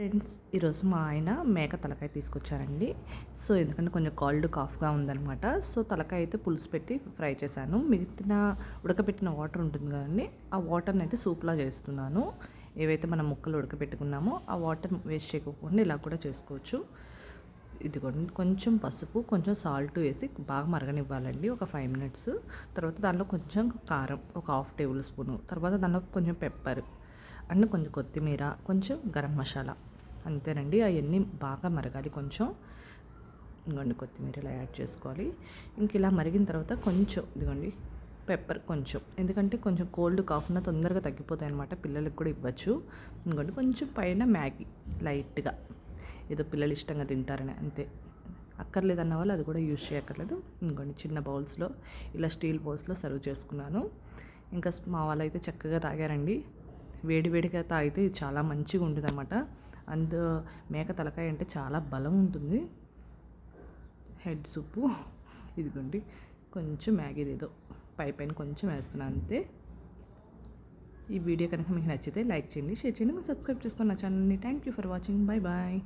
Friends ఈరోజు మా ఆయన మేక తలకాయ తీసుకొచ్చారండి. సో ఎందుకంటే కొంచెం కాల్డ్ కాఫ్గా ఉందనమాట సో తలకాయ అయితే పులుసు పెట్టి ఫ్రై చేశాను. మిగిలిన ఉడకబెట్టిన వాటర్ ఉంటుంది కదండి ఆ వాటర్ని అయితే సూప్లా చేస్తున్నాను. ఏవైతే మనం ముక్కలు ఉడకబెట్టుకున్నామో ఆ వాటర్ వేస్ట్ చేయకుండా ఇలా కూడా చేసుకోవచ్చు. ఇదిగోండి కొంచెం పసుపు కొంచెం సాల్ట్ వేసి బాగా మరగనివ్వాలండి ఒక ఫైవ్ మినిట్స్ తర్వాత దానిలో కొంచెం కారం ఒక హాఫ్ టేబుల్ స్పూను తర్వాత దానిలో కొంచెం పెప్పర్ అండ్ కొంచెం కొత్తిమీర కొంచెం గరం మసాలా. అంతేనండి. అవన్నీ బాగా మరగాలి కొంచెం. ఇదిగోండి కొత్తిమీర ఇలా యాడ్ చేసుకోవాలి. ఇంక ఇలా మరిగిన తర్వాత కొంచెం ఇదిగోండి పెప్పర్ కొంచెం. ఎందుకంటే కొంచెం కోల్డ్ కాకుండా తొందరగా తగ్గిపోతాయి అనమాట పిల్లలకి కూడా ఇవ్వచ్చు. ఇదిగోండి కొంచెం పైన మ్యాగీ లైట్గా. ఏదో పిల్లలు ఇష్టంగా తింటారని అంతే. అక్కర్లేదన్న వాళ్ళు అది కూడా యూజ్ చేయక్కర్లేదు. ఇంకోండి చిన్న బౌల్స్లో ఇలా స్టీల్ బౌల్స్లో సర్వ్ చేసుకున్నాను. ఇంకా మా వాళ్ళు అయితే చక్కగా తాగారండి. వేడి వేడిగా తాగితే ఇది చాలా మంచిగా ఉంటుంది అనమాట అండ్ మేక తలకాయ అంటే చాలా బలం ఉంటుంది. హెడ్ సూపు ఇదిగోండి. కొంచెం మ్యాగీది ఏదో పై పైన కొంచెం వేస్తున్నాను అంతే. ఈ వీడియో కనుక మీకు నచ్చితే లైక్ చేయండి షేర్ చేయండి మీరు సబ్స్క్రైబ్ చేసుకున్న ఛానల్ని. Thank you for watching. Bye bye.